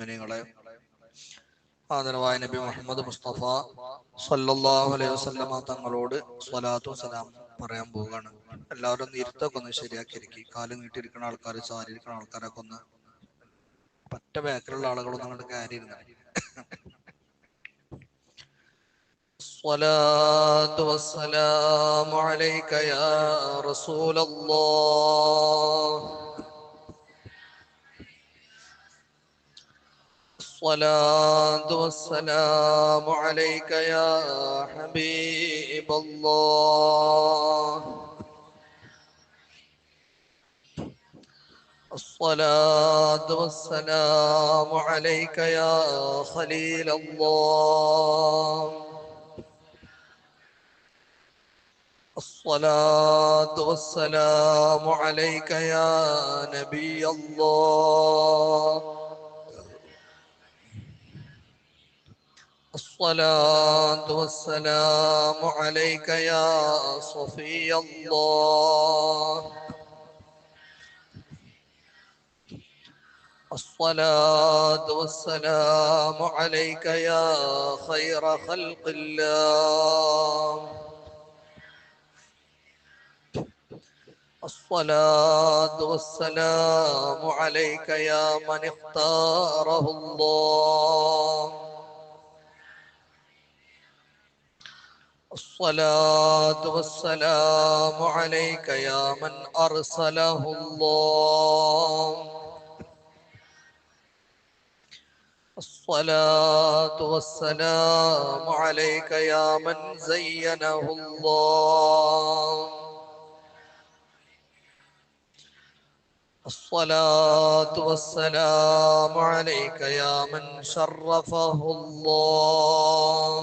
മുഅ്മിനീങ്ങളെ ആദരവായ നബി മുഹമ്മദ് മുസ്തഫ സല്ലല്ലാഹു അലൈഹി വസല്ലമ തങ്ങളോട് സ്വലാത്തു സലാം പറയാൻ പോവുകയാണ് എല്ലാവരും ഒന്ന് ഇരുത്തൊക്കെ ഒന്ന് ശരിയാക്കിയിരിക്കും കാല് നീട്ടിയിരിക്കുന്ന ആൾക്കാർ ചാരിയിരിക്കുന്ന ആൾക്കാരൊക്കെ ഒന്ന് പറ്റ ബാക്കിലുള്ള ആളുകളൊന്നും അങ്ങോട്ട് കയറിയിരുന്ന الصلاة والسلام عليك يا رسول الله الصلاة والسلام عليك يا حبيب الله. الصلاة والسلام عليك يا خليل الله. الصلاة والسلام عليك يا نبي الله. الصلاة والسلام عليك يا صفي الله. الصلاة والسلام عليك يا خير خلق الله. الصلاة والسلام عليك يا من اختاره الله. الصلاة والسلام عليك يا من أرسله الله. الصلاة والسلام عليك يا من زينه الله. الصلاة والسلام عليك يا من شرفه الله.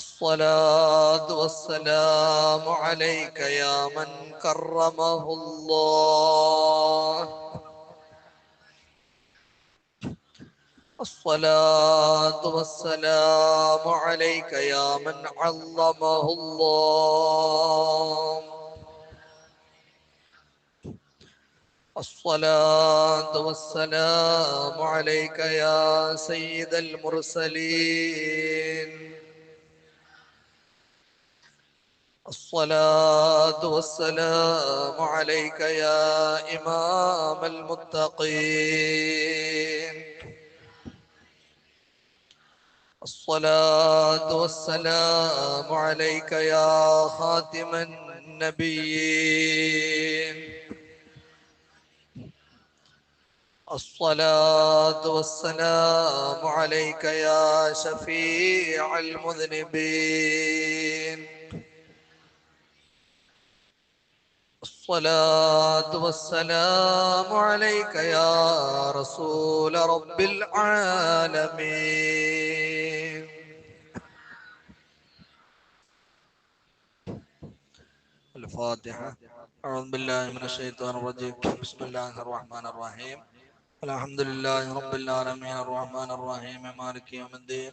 الصلاة والسلام عليك يا من كرمه الله. الصلاة والسلام عليك يا من عظمه الله. الصلاة والسلام عليك يا سيد المرسلين. الصلاة والسلام عليك يا إمام المتقين. الصلاة والسلام عليك يا خاتم النبيين. الصلاة والسلام عليك يا شفيع المذنبين. الصلاة والسلام عليك يا رسول رب العالمين. الفاتحة. أعوذ بالله من الشيطان الرجيم. بسم الله الرحمن الرحيم. الحمد لله رب العالمين. الرحمن الرحيم. مالك يوم الدين.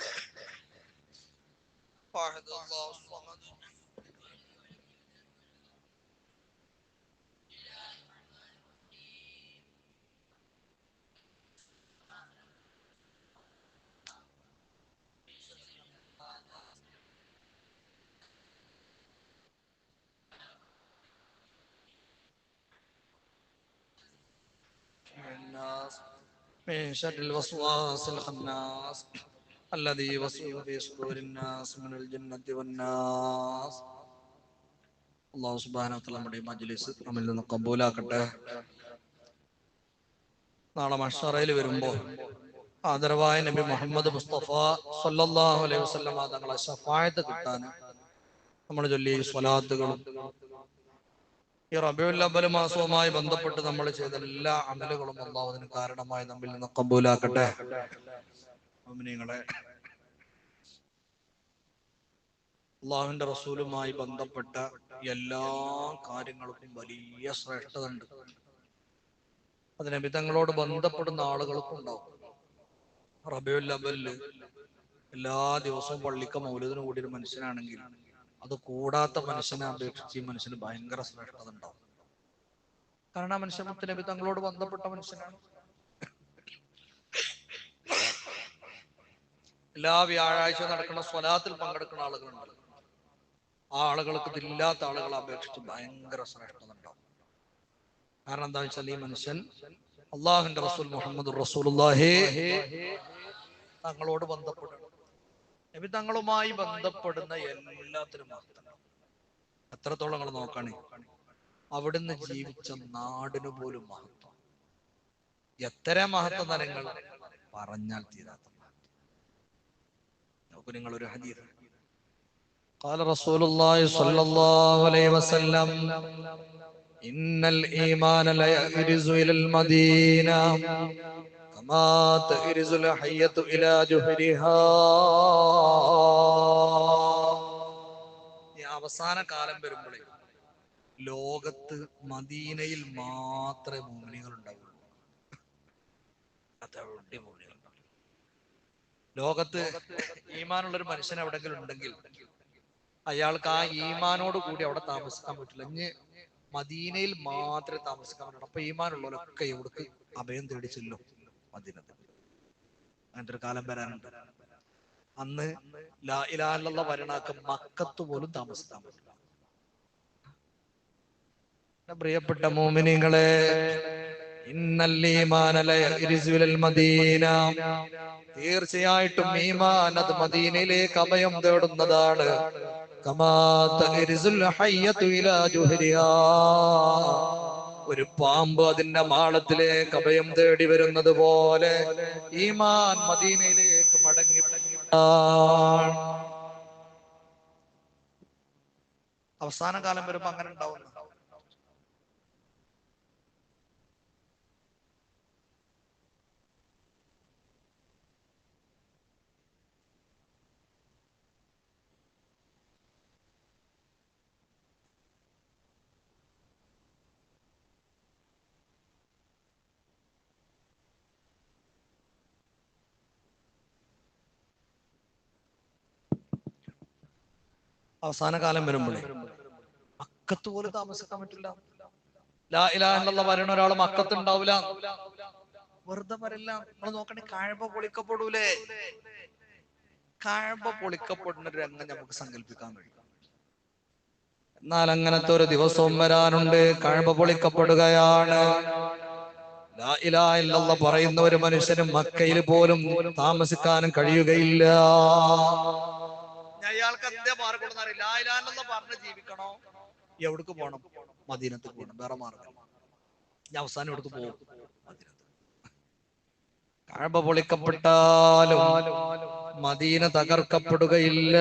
واحد الله الصمد من شر الوسواس الخناس. الذي يوسوس في صدور الناس من الجنة والناس അള്ളാഹു സുബാനത്തല്ല നമ്മുടെ ഈ മജ്ലിസ് നമ്മിൽ നിന്ന് കബൂലാക്കട്ടെ നാളെ മഷറയിൽ വരുമ്പോൾ ആദരവായ നബി മുഹമ്മദ് മുസ്തഫ സല്ലല്ലാഹു അലൈഹി വസല്ലം തങ്ങളെ ഷഫായത്ത് കിട്ടാൻ നമ്മൾ ചൊല്ലി സ്വലാത്തുകളും ഈ റബിയുൽ അവ്വൽ മാസവുമായി ബന്ധപ്പെട്ട് നമ്മൾ ചെയ്ത എല്ലാ അമലുകളും അള്ളാഹു അതിന് കാരണമായി നമ്മിൽ നിന്ന് കബൂലാക്കട്ടെ മുഅ്മിനീങ്ങളെ അള്ളാഹുവിന്റെ റസൂലുമായി ബന്ധപ്പെട്ട എല്ലാ കാര്യങ്ങൾക്കും വലിയ ശ്രേഷ്ഠത ഉണ്ട് അതിനെ വിധങ്ങളോട് ബന്ധപ്പെടുന്ന ആളുകൾക്കും ഉണ്ടാവും. റബിയുൽ അവ്വലിൽ എല്ലാ ദിവസവും പള്ളിക്ക് മൗലിദിന് കൂടി ഒരു മനുഷ്യനാണെങ്കിൽ അത് കൂടാത്ത മനുഷ്യനെ അപേക്ഷിച്ച് ഈ മനുഷ്യന് ഭയങ്കര ശ്രേഷ്ഠത ഉണ്ടാവും. കാരണം ആ മനുഷ്യൻ മുത്തനബി തങ്ങളോട് ബന്ധപ്പെട്ട മനുഷ്യനാണ്. എല്ലാ വ്യാഴാഴ്ച നടക്കുന്ന സ്വലാത്തിൽ പങ്കെടുക്കുന്ന ആളുകളുണ്ട്. ആ ആളുകൾക്ക് ഇതില്ലാത്ത ആളുകളെ അപേക്ഷിച്ച് ഭയങ്കര ശ്രേഷ്ഠത കാരണം എന്താ വെച്ചാൽ ഈ മനുഷ്യൻ അള്ളാഹുന്റെ റസൂൽ മുഹമ്മദ് റസൂലുള്ളാഹി തങ്ങളോട് ബന്ധപ്പെടുന്നു. നബി തങ്ങളുമായി ബന്ധപ്പെടുന്ന എല്ലാത്തിനും എത്രത്തോളം നിങ്ങൾ നോക്കണേ അവിടുന്ന് ജീവിച്ച നാടിനു പോലും മഹത്വം. എത്ര മഹത്വം തരങ്ങൾ പറഞ്ഞാൽ തീരാത്ത നോക്കൂ നിങ്ങൾ ഒരു ഹദീസ് قال رسول الله صلى الله عليه وسلم إن الإيمان لا يأرز إلى المدينة كما تأرز الحية إلى جهرها ഈ അവസാന കാലം വരുമ്പോഴേ ലോകത്ത് മദീനയിൽ മാത്രമേ മോമിനികൾ ഉണ്ടാവുള്ളൂ അതെവിടെ മോമിനികൾ ഉണ്ടാവില്ല ലോകത്ത് ഈമാനുള്ള ഒരു മനുഷ്യൻ എവിടെങ്കിലും ഉണ്ടെങ്കിൽ അയാൾക്ക് ആ ഈമാനോട് കൂടി അവിടെ താമസിക്കാൻ പറ്റില്ല. ഇനി മദീനയിൽ മാത്രമേ താമസിക്കാൻ പറ്റുള്ളൂ അപ്പൊ ഈമാനുള്ളവരൊക്കെ എവിടേക്ക് അഭയം തേടി ചെല്ലും? മദീനത്തിൽ. അങ്ങനത്തെ ഒരു കാലം വരാനുണ്ട്. അന്ന് ലാ ഇലാഹ വരണാക്ക് മക്കത്ത് പോലും താമസിക്കാൻ പറ്റില്ല പ്രിയപ്പെട്ട മോമിനിങ്ങളെ തീർച്ചയായിട്ടും ഈമാൻ അത് മദീനയിലേക്ക് അഭയം തേടുന്നതാണ്. ഒരു പാമ്പ് അതിന്റെ മാളത്തിലേക്ക് അഭയം തേടി വരുന്നത് പോലെ ഈമാൻ മദീനയിലേക്ക് മടങ്ങി അവസാന കാലം വരുമ്പോ അങ്ങനെ ഉണ്ടാവുന്നു അവസാന കാലം വരുമ്പോഴേ മക്കത്ത് പോലും താമസിക്കാൻ പറ്റില്ല. ലാ ഇലാ എന്നുള്ള പറയുന്ന ഒരാൾ മക്കത്ത് ഉണ്ടാവില്ല വെറുതെ പറയില്ല. നമ്മൾ നോക്കണേ കാഴ്പ പൊളിക്കപ്പെടൂലേ. കാഴ്പ പൊളിക്കപ്പെടുന്ന ഒരു രംഗം നമുക്ക് സങ്കല്പിക്കാൻ കഴിയും. എന്നാൽ അങ്ങനത്തെ ഒരു ദിവസവും വരാനുണ്ട്. കഴമ്പ പൊളിക്കപ്പെടുകയാണ്. പറയുന്ന ഒരു മനുഷ്യനും മക്കയിൽ പോലും താമസിക്കാനും കഴിയുകയില്ല. അയാൾക്ക് എന്തേ മാർഗം അറിയില്ല. ലായിലാന്നുള്ള പറഞ്ഞ് ജീവിക്കണോ? എവിടേക്ക് പോണം? മദീനത്ത് പോകണം വേറെ മാർഗം. ഞാൻ അവസാനം എടുത്ത് പോകും? കഴമ്പ പൊളിക്കപ്പെട്ടാലും മദീന തകർക്കപ്പെടുകയില്ല.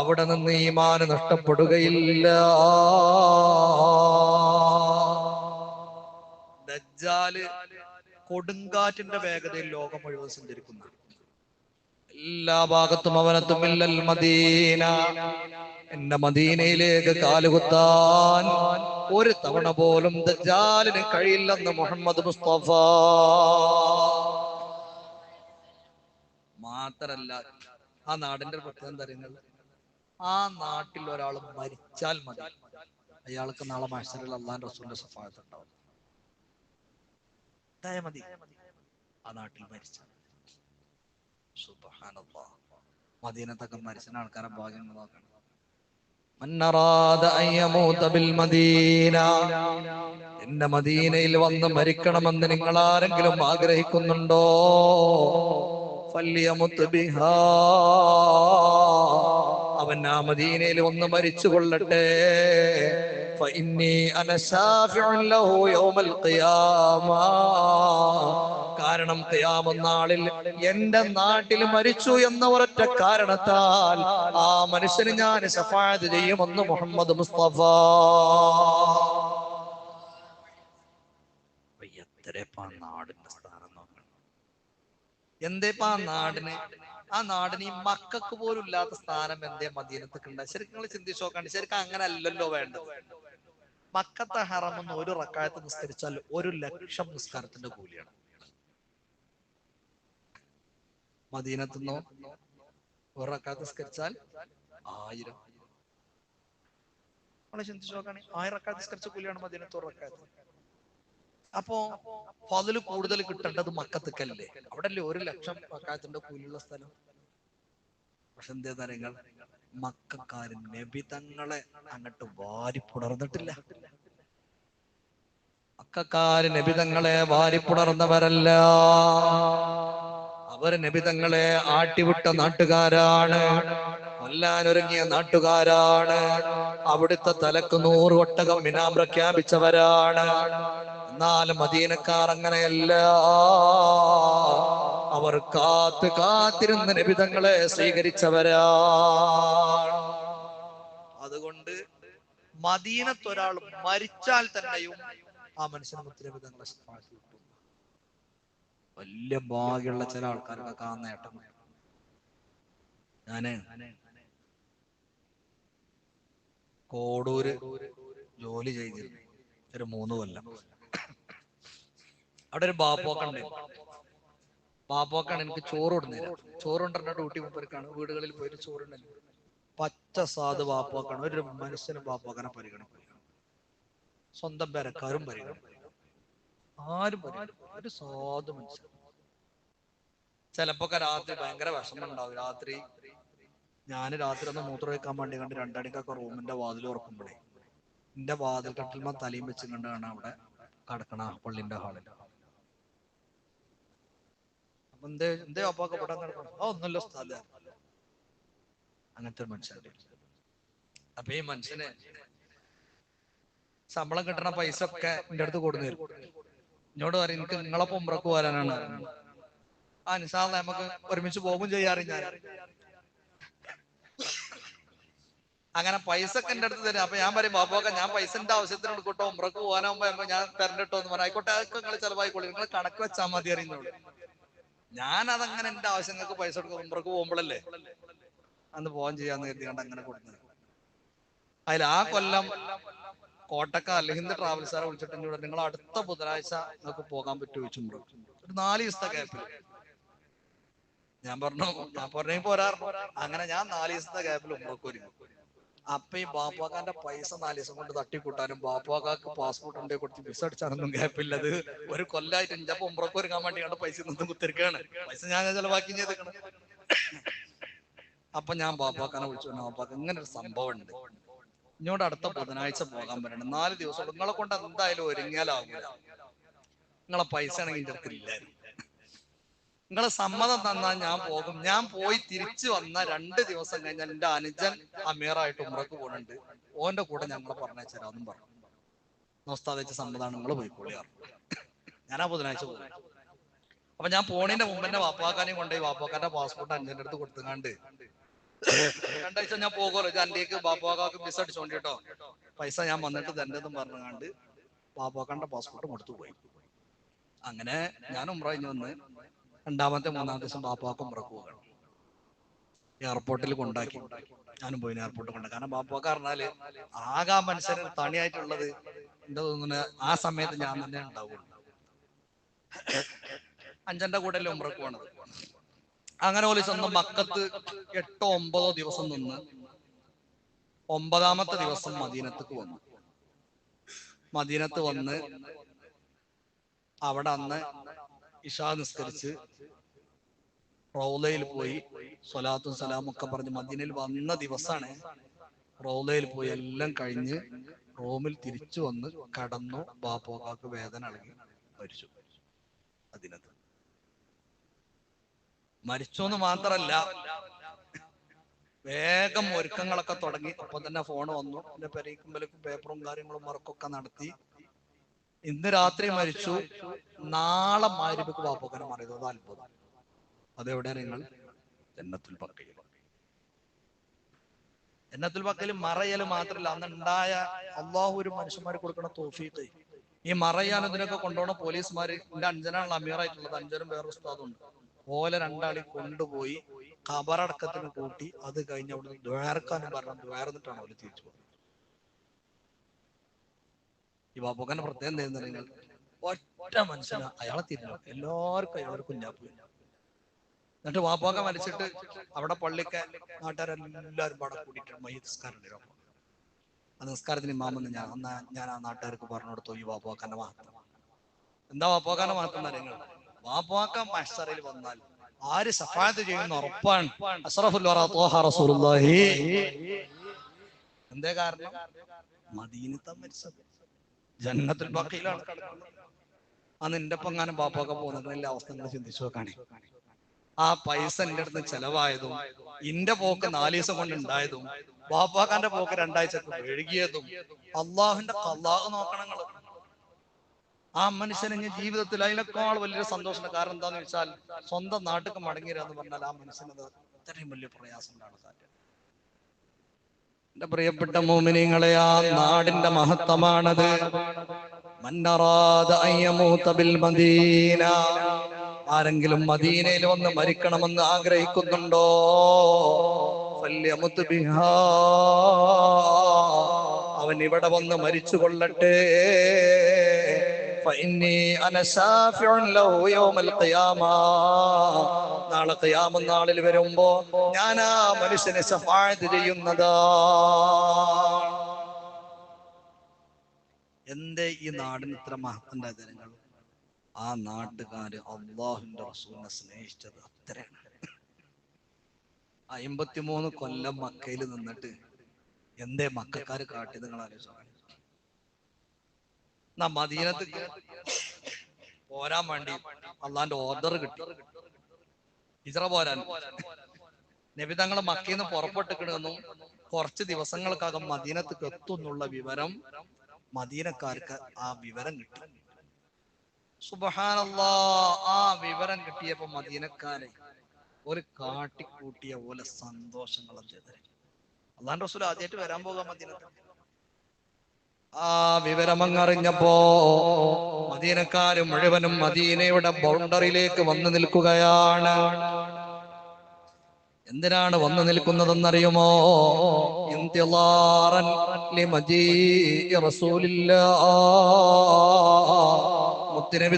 അവിടെ നിന്ന് ഈമാന് നഷ്ടപ്പെടുകയില്ല. കൊടുങ്കാറ്റിന്റെ വേഗതയിൽ ലോകം മുഴുവൻ സഞ്ചരിക്കുന്ന. എല്ലാ ഭാഗത്തും അവനത്തും ഇല്ലൽ മദീന. എന്റെ മദീനയിലേക്ക് കാലുകുത്താൻ ഒരു തവണ പോലും ദജാലിന് കഴിയില്ലെന്ന് മുഹമ്മദ് മുസ്തഫ. മാത്രല്ല ആ നാടിന്റെ പ്രത്യേകത എന്താ അറിയുന്നത്? ആ നാട്ടിൽ ഒരാൾ മരിച്ചാൽ മതി. അയാൾക്ക് നാളെ മാഷറിൽ അള്ളാൻ റസൂലിന്റെ സഫായത്ത് ഉണ്ടാവും. മതി. ആ നാട്ടിൽ മരിച്ചാൽ സുബ്ഹാനല്ലാഹ് മദീനത്തൊക്കെ മരിച്ച ആൾക്കാരെ ഭാഗ്യം നോക്കണം മന്നറാദ അൻ യമൂത ബിൽ മദീന എന്റെ മദീനയിൽ വന്ന് മരിക്കണമെന്ന് നിങ്ങൾ ആരെങ്കിലും ആഗ്രഹിക്കുന്നുണ്ടോ ഫല്യമുത്ത് ബിഹാ അവൻ ആ മദീനയിൽ ഒന്ന് മരിച്ചു കൊള്ളട്ടെ فإني أنا شافع له يوم القيامة കാരണം ഖിയാമനാളിൽ എന്റെ നാട്ടിൽ മരിച്ചു എന്ന ഒരൊറ്റ കാരണത്താൽ ആ മനുഷ്യന് ഞാൻ സഫായത് ചെയ്യുമെന്ന് മുഹമ്മദ് മുസ്തഫ. എത്രപ്പാ നാടിന്റെ സ്ഥാനം നോക്കണം. എന്തേപ്പാ ആ നാടിന്? ആ നാടിന് ഈ മക്കൾക്ക് പോലും ഇല്ലാത്ത സ്ഥാനം എന്തേ മദീനത്തൊക്കെ ഉണ്ട് ശരിക്കും നിങ്ങൾ ചിന്തിച്ചു നോക്കാണ്ട്. ശരിക്കും അങ്ങനെ അല്ലല്ലോ വേണ്ടത്. മക്കത്തെ ഹറമെന്ന് ഒരു റക്കായത്ത് നിസ്കരിച്ചാൽ ഒരു ലക്ഷം നിസ്കാരത്തിന്റെ കൂലിയാണ്. മദീനത്തുനിന്നോ ഒരു സ്കരിച്ചാൽ ആയിരം. നമ്മളെ ചിന്തിച്ചു നോക്കാണ് ആയിരം സ്കരിച്ച കൂലിയാണ് മദീനത്ത് ഒരു അപ്പോ ഫതിൽ കൂടുതൽ കിട്ടേണ്ടത് മക്കത്തക്കല്ലേ? അവിടെ അല്ലേ ഒരു ലക്ഷം റക്കാത്തിന്റെ കൂലിയുള്ള സ്ഥലം? പക്ഷെ എന്തേ തരങ്ങൾ മക്കാര് നബി തങ്ങളെ അങ്ങോട്ട് വാരി പുണർന്നിട്ടില്ല. മക്കാര് നബി തങ്ങളെ വാരി പുണർന്നവരല്ല. അവർ നബിതങ്ങളെ ആട്ടിവിട്ട നാട്ടുകാരാണ്. കൊല്ലാനൊരുങ്ങിയ നാട്ടുകാരാണ്. അവിടുത്തെ തലക്ക് നൂറ് ഒട്ടകം ഇനാം പ്രഖ്യാപിച്ചവരാണ്. എന്നാൽ മദീനക്കാർ അങ്ങനെയല്ല. അവർ കാത്ത് കാത്തിരുന്ന നബിതങ്ങളെ സ്വീകരിച്ചവരാ അതുകൊണ്ട് മദീനത്തൊരാൾ മരിച്ചാൽ തന്നെയും ആ മനുഷ്യന് മുത്തരബിതങ്ങളെ വലിയ ഭാഗ്യമുള്ള ചില ആൾക്കാരൊക്കെ ആ നേട്ടം. ഞാൻ കോടൂര് ജോലി ചെയ്തിരുന്നു. ഒരു മൂന്ന് കൊല്ലം. അവിടെ ഒരു ബാപ്പോക്കുണ്ട് ബാപ്പോക്കാണ് എനിക്ക് ചോറ് കൊടുന്നത് ചോറ് കൊണ്ടുവരുന്ന ഡ്യൂട്ടി മുമ്പേക്കാണ് വീടുകളിൽ പോയിട്ട് ചോറുണ്ടല്ലോ പച്ച സാധ ബാപ്പോക്കാണ്. ഒരു മനുഷ്യനും ബാപ്പോക്കനെ പരിഗണിക്കും സ്വന്തം പേരക്കാരും പരിഗണിക്കില്ല. ആരും ഒരു സാധു മനുഷ്യൻ ചിലപ്പോ രാത്രി ഭയങ്കര വിഷമം ഉണ്ടാവും. രാത്രി ഞാൻ രാത്രി ഒന്ന് മൂത്രം വയ്ക്കാൻ വേണ്ടി കണ്ട് രണ്ടടിക്കൊക്കെ റൂമിന്റെ വാതിൽ ഉറക്കുമ്പോഴേ എന്റെ വാതിൽ കട്ടിൽമ തലയും വെച്ച് കണ്ടാണ് അവിടെ കടക്കണ പള്ളിന്റെ ഹാളിൽ അപ്പൊ എന്തേ എന്തേ അപ്പൊക്കെ പെടാൻ സ്ഥല അങ്ങനത്തെ ഒരു മനുഷ്യന്റെ അപ്പൊ ഈ മനുഷ്യന് ശമ്പളം കിട്ടണ പൈസ ഒക്കെ എന്റെ അടുത്ത് കൊടുന്നു എന്നോട് പറയും എനിക്ക് നിങ്ങളൊപ്പം ഉമ്രക്ക് പോരാനാണ്. ആ നിസാ നമുക്ക് ഒരുമിച്ച് പോകും ചെയ്യാറ് ഞാൻ. അങ്ങനെ പൈസ ഒക്കെ അടുത്ത് തരും. അപ്പൊ ഞാൻ പറയും ബാബോക്ക ഞാൻ പൈസന്റെ ആവശ്യത്തിന് എടുക്കട്ടോ. ഉമ്രക്ക് പോകാനാകുമ്പോ ഞാൻ തരണ്ടട്ടോ എന്ന് പറഞ്ഞു ആയിക്കോട്ടെ അതൊക്കെ നിങ്ങൾ ചെലവായിക്കോളൂ. നിങ്ങൾ കണക്ക് വെച്ചാൽ മതി അറിയുന്നുള്ളൂ ഞാൻ അതങ്ങനെ എന്റെ ആവശ്യങ്ങൾക്ക് പൈസ കൊടുക്കും. ഉമ്രക്ക് പോകുമ്പോഴല്ലേ അന്ന് പോകാൻ ചെയ്യാന്ന് കരുതി കണ്ട് അങ്ങനെ കൊടുക്കുന്നത്. അതിൽ ആ കൊല്ലം കോട്ടക്ക അല്ലെങ്കിൽ ട്രാവൽസാറെ വിളിച്ചിട്ട് നിങ്ങൾ അടുത്ത ബുധനാഴ്ച നിങ്ങൾക്ക് പോകാൻ പറ്റുമോ ചോദിച്ചു ഒരു നാല് ദിവസത്തെ ഗ്യാപ്പിൽ ഞാൻ പറഞ്ഞു ഞാൻ പറഞ്ഞു പോരാ. അങ്ങനെ ഞാൻ നാല് ദിവസത്തെ ഗ്യാപ്പിൽ ഉമ്രക്ക് ഒരുങ്ങി. അപ്പൊ ഈ ബാപ്പാക്കാന്റെ പൈസ നാല് ദിവസം കൊണ്ട് തട്ടിക്കൂട്ടാനും ബാപ്പാക്കാക്ക് പാസ്പോർട്ട് ഉണ്ടെങ്കിൽ കൊടുത്ത് വിസ അടിച്ചാനൊന്നും ഗ്യാപ്പില്ലത് ഒരു കൊല്ലായിട്ട് ഇന്റെ ഉമ്രക്ക് ഒരുങ്ങാൻ വേണ്ടി കണ്ട പൈസ നിന്നും കുത്തിരിക്കാണ്. പൈസ ഞാൻ ചെലവാക്കി അപ്പൊ ഞാൻ ബാപ്പാക്കാനെ വിളിച്ചു. ബാപ്പാക്ക് ഇങ്ങനെ ഒരു സംഭവം ഉണ്ട്. ഇങ്ങോട്ട് അടുത്ത ബുധനാഴ്ച പോകാൻ പറ്റണം നാല് ദിവസം നിങ്ങളെ കൊണ്ട് എന്തായാലും ഒരുങ്ങിയാലാകൂല നിങ്ങളെ പൈസ ആണെങ്കിൽ ഇല്ലായിരുന്നു നിങ്ങളെ സമ്മതം തന്നാൽ ഞാൻ പോകും. ഞാൻ പോയി തിരിച്ചു വന്ന രണ്ട് ദിവസം കഴിഞ്ഞാൽ എന്റെ അനുജൻ അമീറായിട്ട് ഉമ്രക്ക് പോകുന്നുണ്ട് ഓന്റെ കൂടെ ഞങ്ങളെ പറഞ്ഞേച്ചാരാന്നും പറഞ്ഞു. നോസ്താ വെച്ച സമ്മതമാണ് നിങ്ങൾ പോയിക്കോളിയാർ ഞാൻ ആ ബുധനാഴ്ച പോകും അപ്പൊ ഞാൻ പോണിന്റെ മുമ്പ് എന്റെ വാപ്പാക്കാനെയും കൊണ്ടുപോയി. വാപ്പാക്കാന്റെ പാസ്പോർട്ട് അഞ്ചിന്റെ അടുത്ത് കൊടുത്തുകാണ്ട് രണ്ടാഴ്ച ഞാൻ പോകുമല്ലോ അന്റേക്ക് ബാപ്പാക്കാക്ക് വിസ അടിച്ചോണ്ട് കേട്ടോ പൈസ ഞാൻ വന്നിട്ട് തന്നെന്നും പറഞ്ഞുകൊണ്ട് ബാപ്പാക്കാന്റെ പാസ്പോർട്ട് കൊടുത്തു പോയി അങ്ങനെ ഞാൻ ഉമ്ര കഴിഞ്ഞ് വന്ന് രണ്ടാമത്തെ മൂന്നാം ദിവസം ബാപ്പാക്ക് ഉമ്രക്ക് പോകണം എയർപോർട്ടിൽ കൊണ്ടാക്കി. ഞാനും പോയി എയർപോർട്ടിൽ കൊണ്ടാക്കി. കാരണം ബാപ്പാക്ക് പറഞ്ഞാൽ ആകാ മനുഷ്യന് തണിയായിട്ടുള്ളത് എന്റെ തോന്നുന്നു? ആ സമയത്ത് ഞാൻ തന്നെ ഉണ്ടാവുള്ളൂ. അഞ്ചന്റെ കൂടെ ഉമ്രക്ക് പോണത്. അങ്ങനെ പോലെ ചെന്ന് മക്കത്ത് എട്ടോ ഒമ്പതോ ദിവസം നിന്ന് ഒമ്പതാമത്തെ ദിവസം മദീനത്തേക്ക് വന്നു മദീനത്ത് വന്ന് അവിടെ അന്ന് ഇഷാ നിസ്കരിച്ച് റൗലയിൽ പോയി സ്വലാത്തും സലാമും ഒക്കെ പറഞ്ഞ് മദീനയിൽ വന്ന ദിവസമാണ് റൗലയിൽ പോയി എല്ലാം കഴിഞ്ഞ് റോമിൽ തിരിച്ചു വന്ന് കടന്നു ബാപ്പോക്കാക്ക് വേദന അടങ്ങി മരിച്ചു അതിനകത്ത് മരിച്ചു എന്ന് മാത്രല്ല. വേഗം ഒരുക്കങ്ങളൊക്കെ തുടങ്ങി. അപ്പൊ തന്നെ ഫോൺ വന്നു. എന്റെ പെരീക്കുമ്പലേക്കും പേപ്പറും കാര്യങ്ങളും വർക്കൊക്കെ നടത്തി. ഇന്ന് രാത്രി മരിച്ചു. നാളെ മാരിപ്പിക്ക് വാപ്പക്കനെ മറിയത് അത് അത്ഭുതം. അതെവിടെയാണ് നിങ്ങൾ? ജന്നത്തുൽ പക്കയിൽ ജന്നത്തുൽ പക്കയിൽ മറയൽ മാത്രല്ല. അന്ന് ഉണ്ടായ അള്ളാഹു ഒരു മനുഷ്യന്മാർ കൊടുക്കുന്ന തോഫീക്ക്. ഈ മറയാൻ ഇതിനൊക്കെ കൊണ്ടുപോണ പോലീസുമാർ എന്റെ അഞ്ചനാണല്ലോ അമീറായിട്ടുള്ളത്. അഞ്ചനും വേറെ ഉസ്താദും ഉണ്ട്. ഓലെ രണ്ടാളി കൊണ്ടുപോയി കബറടക്കത്തിന് കൂട്ടി അത് കഴിഞ്ഞ് അവിടെ ദ്വേർക്കാനും പറഞ്ഞു ദ്വേർന്നിട്ടാണ് അവർ തിരിച്ചു പോകുന്നത് ഈ ബാബുഖാന്റെ പ്രത്യേകം എന്തായിരുന്നു നിങ്ങൾ ഒറ്റ മനുഷ്യന് അയാളെ തിരിഞ്ഞു എല്ലാവർക്കും അയാളൊരു കുഞ്ഞാപ്പ്. എന്നിട്ട് വാപ്പാക്ക മരിച്ചിട്ട് അവിടെ പള്ളിക്ക് നാട്ടുകാരെല്ലാരും പാടെ കൂടിയിട്ട് മയ്യസ്കാരം ഉണ്ടായിരുന്നു. ആ നിസ്കാരത്തിന് ഇമാമെന്ന് ഞാൻ അന്ന് ഞാൻ ആ നാട്ടുകാർക്ക് പറഞ്ഞു കൊടുത്തു ഈ വാപ്പാക്കാന്റെ മഹത്വം. എന്താ വാപ്പാക്കാന്റെ മഹത്വം നിങ്ങൾ? വാപ്പാക്ക മഷറിൽ വന്നാൽ ആര് സഫായത്ത് ചെയ്യുന്ന ഉറപ്പാണ്. റസൂലുള്ളാഹി. എന്തേ കാരണം? മദീനത്തെ മരിച്ചത്. ജന്നത്തുൽ ബാക്കിയിലാണ് അന്ന് ആ നിന്റെ പൊങ്ങാനും ബാപ്പൊക്കെ പോകുന്നതിന്റെ അവസ്ഥ നിങ്ങൾ ചിന്തിച്ചു നോക്കാണേ. ആ പൈസ എന്റെ അടുത്ത് ചെലവായതും ഇന്റെ പോക്ക് നാല് ദിവസം കൊണ്ട് ഉണ്ടായതും ബാപ്പാക്കാന്റെ പോക്ക് രണ്ടാഴ്ച ഒഴുകിയതും അള്ളാഹുന്റെ കല്ലാഹ് നോക്കണങ്ങൾ ആ മനുഷ്യന് ജീവിതത്തിൽ അതിനേക്കാൾ വലിയൊരു സന്തോഷം കാരണം എന്താന്ന് വെച്ചാൽ സ്വന്തം നാട്ടിൽ മടങ്ങിയെന്ന് പറഞ്ഞാൽ ആ മനുഷ്യനത് അത്രയും വലിയ പ്രയാസം എന്റെ പ്രിയപ്പെട്ട മോമിനിങ്ങളെ ആ നാടിന്റെ മഹത്വമാണത്. മദീന. ആരെങ്കിലും മദീനയിൽ വന്ന് മരിക്കണമെന്ന് ആഗ്രഹിക്കുന്നുണ്ടോ. അവൻ ഇവിടെ വന്ന് മരിച്ചു കൊള്ളട്ടെ നാളെ ഖിയാമ നാളിൽ വരുമ്പോ ഞാൻ ആ മനുഷ്യനെ ശഫാഅത്ത് ചെയ്യുന്നതാ. എന്തേ ഈ നാടിന് ഇത്ര മഹത്തുണ്ടായ ജനങ്ങൾ? ആ നാട്ടുകാര് അള്ളാഹുന്റെ റസൂലിനെ സ്നേഹിച്ചത് അത്രയാണ്. അമ്പത്തിമൂന്ന് കൊല്ലം മക്കയിൽ നിന്നിട്ട് എന്തേ മക്കാര് കാട്ടി നിങ്ങൾ ആലോചിച്ചു എന്നാ മദീനത്ത് പോരാൻ വേണ്ടി അള്ളാന്റെ ഓർഡർ കിട്ടി. ഇത്ര പോരാൻ. നബി തങ്ങൾ മക്കയിൽ നിന്ന് കിടന്നു കുറച്ച് ദിവസങ്ങൾക്കകം മദീനത്തേക്ക് എത്തുന്നുള്ള വിവരം മദീനക്കാർക്ക് ആ വിവരം കിട്ടി. സുബഹാനല്ലാ ആ വിവരം കിട്ടിയപ്പോ മദീനക്കാരെ ഒരു കാട്ടിക്കൂട്ടിയ പോലെ സന്തോഷങ്ങളും ചെയ്തത് അള്ളാന്റെ റസൂൽ ആദ്യമായിട്ട് വരാൻ പോകാം മദീനത്ത്. ആ വിവരമങ്ങറിഞ്ഞപ്പോ മദീനക്കാര് മുഴുവനും മദീനയുടെ ബൗണ്ടറിയിലേക്ക് വന്നു നിൽക്കുകയാണ്. എന്തിനാണ് വന്നു നിൽക്കുന്നതെന്നറിയുമോ?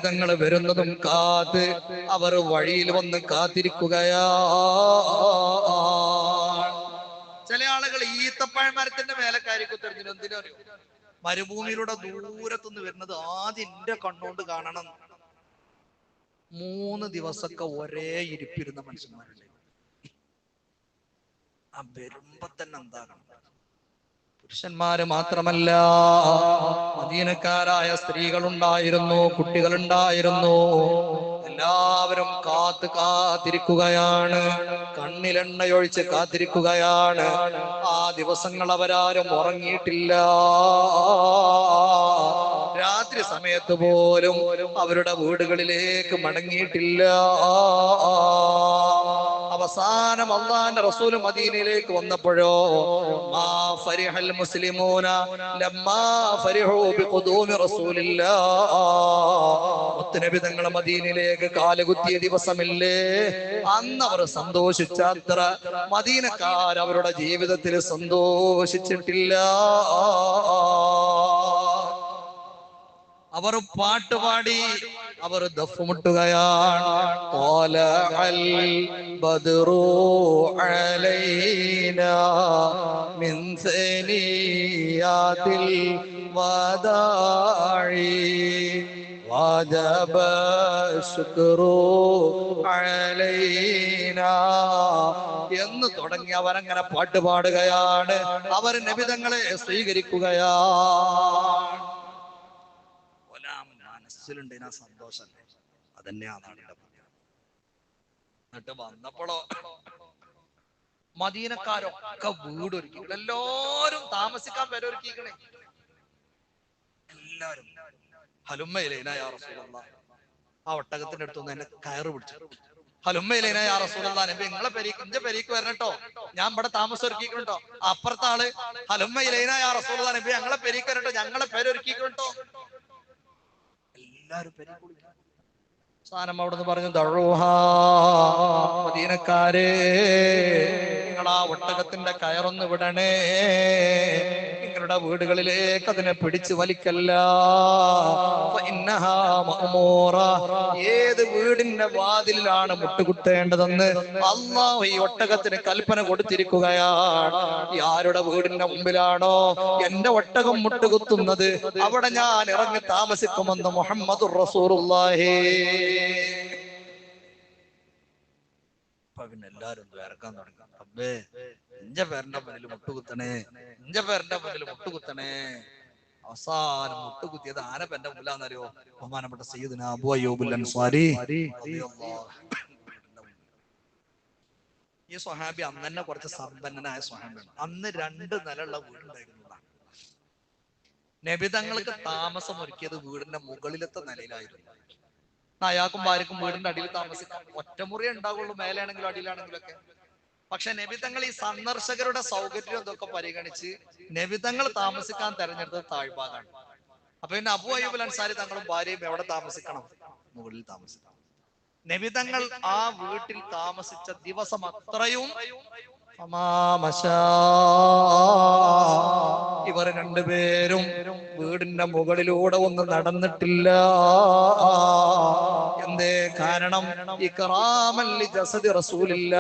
തങ്ങൾ വരുന്നതും കാത്ത് അവർ വഴിയിൽ വന്ന് കാത്തിരിക്കുകയാ ചില ആളുകൾ ഈത്തപ്പഴ മരത്തിന്റെ മേലക്കായിരിക്കും തെരഞ്ഞു എന്തിനോ അറിയോ? മരുഭൂമിയിലൂടെ ദൂരത്തുനിന്ന് വരുന്നത് ആദ്യം എന്റെ കണ്ണുകൊണ്ട് കാണണം. മൂന്ന് ദിവസമൊക്കെ ഒരേ ഇരിപ്പിരുന്ന മനുഷ്യന്മാരുണ്ട്. ആ വരുമ്പോ തന്നെ എന്താകണം പുരുഷന്മാര് മാത്രമല്ല. മദീനക്കാരായ സ്ത്രീകളുണ്ടായിരുന്നു കുട്ടികളുണ്ടായിരുന്നു. എല്ലാവരും കാത്ത് കാത്തിരിക്കുകയാണ്. കണ്ണിലെണ്ണയൊഴിച്ച് കാത്തിരിക്കുകയാണ്. ആ ദിവസങ്ങൾ അവരാരും ഉറങ്ങിയിട്ടില്ല. രാത്രി സമയത്ത് പോലും അവരുടെ വീടുകളിലേക്ക് മടങ്ങിയിട്ടില്ല. അവസാനം അള്ളാന്റെ റസൂൽ മദീനയിലേക്ക് വന്നപ്പോഴോ മാ ഫരിഹൽ മുസ്ലിമൂന ലമ്മാ ഫരിഹു ബിഖുദൂമി റസൂലില്ലാ. മുത്തുനബി തങ്ങൾ മദീനയിലേക്ക് കാലുകുത്തിയ ദിവസമില്ലേ? അന്ന് അവർ സന്തോഷിച്ച അത്ര മദീനക്കാർ അവരുടെ ജീവിതത്തിൽ സന്തോഷിച്ചിട്ടില്ല. അവർ പാട്ടുപാടി അവർ ദഫുമുട്ടുകയാണ് طلع البدر علينا من ثنيات الوداع وجب الشكر علينا എന്ന് തുടങ്ങി അവരങ്ങനെ പാട്ട് പാടുകയാണ് അവർ നബിതങ്ങളെ സ്വീകരിക്കുകയാണ് ഒലാം മനസ്സിലുണ്ട് ആ സന്തോഷം. അതന്നെ അതാണ്. എന്നിട്ട് വന്നപ്പോഴോ മദീനക്കാരൊക്കെ വീടൊരുക്കി. എല്ലാരും താമസിക്കാൻ പേരൊരുക്കിക്കണേ എല്ലാരും ഹലുമ്മയിലേന റസൂലുള്ള ആ ഒട്ടകത്തിന്റെ അടുത്തുനിന്ന് എന്നെ കയറ് പിടിച്ചു. ഹലുമ്മയിലേന യാ റസൂലല്ലാ നബി നിങ്ങളെ പെരീക്ക് എന്റെ പെരീക്ക് വരണട്ടോ. ഞാൻ ഇവിടെ താമസം ഒരുക്കിക്കണട്ടോ അപ്പുറത്താൾ ഹലുമ്മയിലേന യാ റസൂലല്ലാ നബി ഞങ്ങളെ പെരീക്ക് വരട്ടോ ഞങ്ങളെ പേരൊരുക്കിക്കണട്ടോ എല്ലാരും പെരീക്ക് സാധനം അവിടെ നിന്ന് പറഞ്ഞു ദഴുഹാ മദീനക്കാരെ നിങ്ങൾ ആ ഒട്ടകത്തിന്റെ കയറൊന്ന് വിടണേ. നിങ്ങളുടെ വീടുകളിലേക്ക് അതിനെ പിടിച്ചു വലിക്കല്ല. ഏത് വീടിന്റെ വാതിലാണ് മുട്ടുകുത്തേണ്ടതെന്ന് അള്ളാഹു ഈ ഒട്ടകത്തിന് കൽപ്പന കൊടുത്തിരിക്കുകയാണ്. ആരുടെ വീടിന്റെ മുമ്പിലാണോ എന്റെ ഒട്ടകം മുട്ടുകുത്തുന്നത്? അവിടെ ഞാൻ ഇറങ്ങി താമസിക്കുമെന്ന് മുഹമ്മദ് റസൂറുല്ലാഹേ പിന്നെ എല്ലാരും വേർക്കാൻ തുടങ്ങി. അബ്ബേ ഇഞ്ച പേരന്റെ മുന്നിൽ മുട്ടുകുത്തണേ. ഇഞ്ച പേരന്റെ മുന്നിൽ മുട്ടുകുത്തണേ. അവസാനം മുട്ടുകുത്തിയത് ആരെ എന്റെ മുല്ലാന്നറിയോ ബഹുമാനപ്പെട്ട സയ്യിദിന അബു അയ്യൂബുൽ അൻസ്വാരി ഈ സ്വഹാബി അന്ന് തന്നെ കുറച്ച് സമ്പന്നനായ സ്വഹാബിയാണ്. അന്ന് രണ്ട് നിലയുള്ള വീടുണ്ടായിരുന്നു നബിതങ്ങൾക്ക് താമസം ഒരുക്കിയത് വീടിന്റെ മുകളിലത്തെ നിലയിലായിരുന്നു. അയാൾക്കും ഭാര്യക്കും വീടിന്റെ അടിയിൽ താമസിക്കാം. ഒറ്റമുറി ഉണ്ടാവുള്ളൂ മേലെയാണെങ്കിലും അടിയിലാണെങ്കിലും ഒക്കെ. പക്ഷെ നബിതങ്ങൾ ഈ സന്ദർശകരുടെ സൗകര്യം ഇതൊക്കെ പരിഗണിച്ച് നബിതങ്ങൾ താമസിക്കാൻ തെരഞ്ഞെടുത്തത് താഴ്ഭാഗമാണ് അപ്പൊ പിന്നെ അബു അയ്യൂബ് അൻസാരി തങ്ങളും ഭാര്യയും എവിടെ താമസിക്കണം? മുകളിൽ താമസിക്കണം. നബിതങ്ങൾ ആ വീട്ടിൽ താമസിച്ച ദിവസം അത്രയും. ഇവർ രണ്ടുപേരും വീടിന്റെ മുകളിലൂടെ ഒന്നും നടന്നിട്ടില്ല. എന്തേ കാരണം? ഇക്റാമല്ലി ജസദി റസൂലില്ല.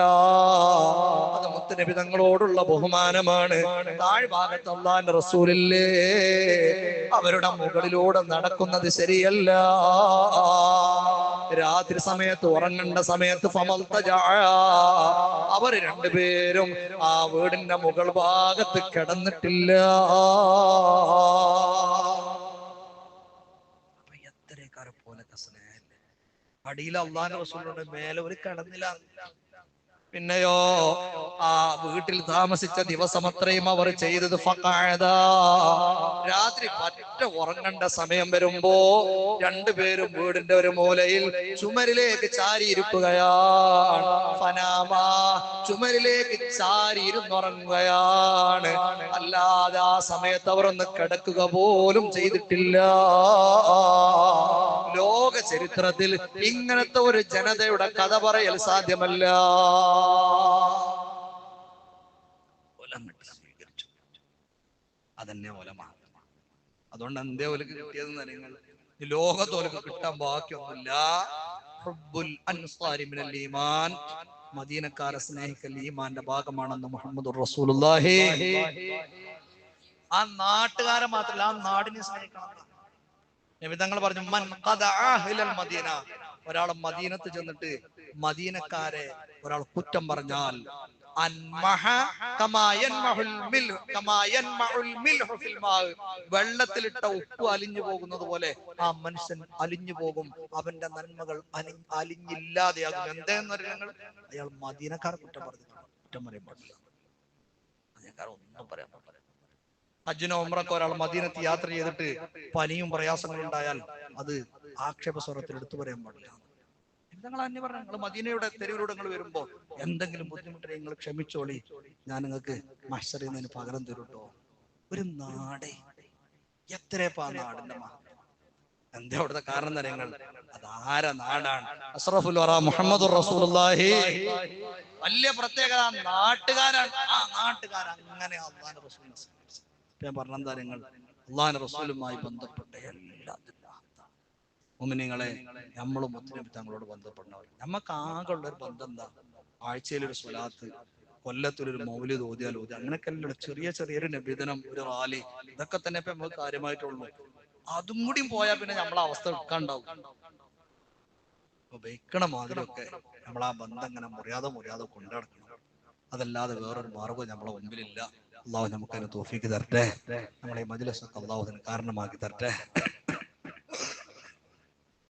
അത് മുത്തുനബി തങ്ങളോടുള്ള ബഹുമാനമാണ്. താഴ്ഭാഗത്ത് അള്ളാന്റെ റസൂലില്ലേ? അവരുടെ മുകളിലൂടെ നടക്കുന്നത് ശരിയല്ല. രാത്രി സമയത്ത് ഉറങ്ങേണ്ട സമയത്ത്. അവർ രണ്ടുപേരും ആ വീടിന്റെ മുകൾ ഭാഗത്ത് കിടന്നിട്ടില്ല. എത്രക്കാരെ സ്നേഹല്ലേ അടിയിൽ അള്ളാന്റെ റസൂലിനോട് മേലെ ഒരു കിടന്നില്ല. പിന്നെയോ ആ വീട്ടിൽ താമസിച്ച ദിവസം അത്രയും അവർ ചെയ്തത്. രാത്രി പറ്റ ഉറങ്ങേണ്ട സമയം വരുമ്പോ രണ്ടുപേരും വീടിന്റെ ഒരു മൂലയിൽ ചുമരിലേക്ക് ചാരിയിരിക്കുകയാണ്. ഫനാമ ചുമരിലേക്ക് ചാരിയിരുന്നുറങ്ങുകയാണ്. അല്ലാതെ ആ സമയത്ത് അവർ ഒന്ന് കിടക്കുക പോലും ചെയ്തിട്ടില്ല. ലോക ചരിത്രത്തിൽ ഇങ്ങനത്തെ ഒരു ജനതയുടെ കഥ പറയൽ സാധ്യമല്ല. സ്വീകരിച്ചു. അതന്നെ അതുകൊണ്ട് എന്തേ ഒലക്ക് കിട്ടിയതെന്ന് നിങ്ങൾ ലോകത്തോലക്ക് കിട്ടാൻ ബാക്കിയൊന്നുമില്ല. മദീനക്കാരെ സ്നേഹിക്കൽ ഈമാന്റെ ഭാഗമാണെന്ന് മുഹമ്മദ് റസൂലുള്ളാഹി. ആ നാട്ടുകാരെ മാത്രമല്ല ആ നാടിനെ സ്നേഹിക്കണം. നബിതങ്ങൾ പറഞ്ഞു മദീന. ഒരാൾ മദീനത്ത് ചെന്നിട്ട് മദീനക്കാരെ ഒരാൾ കുറ്റം പറഞ്ഞാൽ വെള്ളത്തിലിട്ട ഉപ്പ് അലിഞ്ഞു പോകുന്നത് പോലെ ആ മനുഷ്യൻ അലിഞ്ഞു പോകും. അവന്റെ നന്മകൾ അലി അലിഞ്ഞില്ലാതെയാകും. എന്തെന്ന് പറഞ്ഞാൽ അയാൾ മദീനക്കാർ കുറ്റം പറഞ്ഞിട്ടുണ്ട്. കുറ്റം പറയാൻ പാടില്ല. ഒന്നും പറയാൻ പാടില്ല. ഹജ്ജിനോ ഉമ്രക്കോ ഒരാൾ മദീനത്ത് യാത്ര ചെയ്തിട്ട് പനിയും പ്രയാസങ്ങളും ഉണ്ടായാൽ അത് ആക്ഷേപ സ്വരത്തിൽ എടുത്തു പറയാൻ പാടില്ല. നിങ്ങൾ തന്നെ പറഞ്ഞു നിങ്ങൾ മദീനയുടെ തെരുവിലൂടെ നിങ്ങൾ വരുമ്പോ എന്തെങ്കിലും ബുദ്ധിമുട്ട് നിങ്ങൾ ക്ഷമിച്ചോളി. ഞാൻ നിങ്ങൾക്ക് മത്സരിക്കുന്നതിന് പകരം തരുട്ടോ ഒരു നാടേ. എത്ര പാ നാടിന്റെ എന്താ അവിടുത്തെ കാരണം തരങ്ങൾ അത് ആര നാടാണ്? അസ്റഫുൽ വറ മുഹമ്മദ് റസൂലുള്ളാഹി. വലിയ പ്രത്യേകത നാട്ടുകാരാണ്. ആ നാട്ടുകാർ അങ്ങനെ അള്ളാന്റെ റസൂൽ ഞാൻ പറഞ്ഞ നിങ്ങൾ അള്ളാഹിന്റെ റസൂലുമായി ബന്ധപ്പെട്ട എല്ലാ നമ്മളും മുത്തനബി തങ്ങളോട് ബന്ധപ്പെടുന്നവർ നമുക്ക് ആകെ ഉള്ള ഒരു ബന്ധം എന്താ ആഴ്ചയിലൊരു സ്വലാത്ത് കൊല്ലത്തിലൊരു മൗലി തോതിയാൽ ഓതി. അങ്ങനെയൊക്കെ ചെറിയ ചെറിയൊരു നബിദിനം ഒരു റാലി. ഇതൊക്കെ തന്നെ ഇപ്പൊ നമുക്ക് കാര്യമായിട്ടുള്ളൂ. അതും കൂടിയും പോയാൽ പിന്നെ നമ്മളെ അവസ്ഥ എടുക്കാണ്ടാവും. ഉപയോഗിക്കണ മാതിരിയൊക്കെ നമ്മൾ ആ ബന്ധം ഇങ്ങനെ മുറിയാതെ മുറിയാതെ കൊണ്ടു നടക്കണം അതല്ലാതെ വേറൊരു മാർഗം നമ്മളെ മുമ്പിലില്ല. അള്ളാഹു നമുക്കതിന് തോഫിക്ക് തരട്ടെ. നമ്മളെ മജിലസൊക്കെ അള്ളാഹു അതിന് കാരണമാക്കി തരട്ടെ.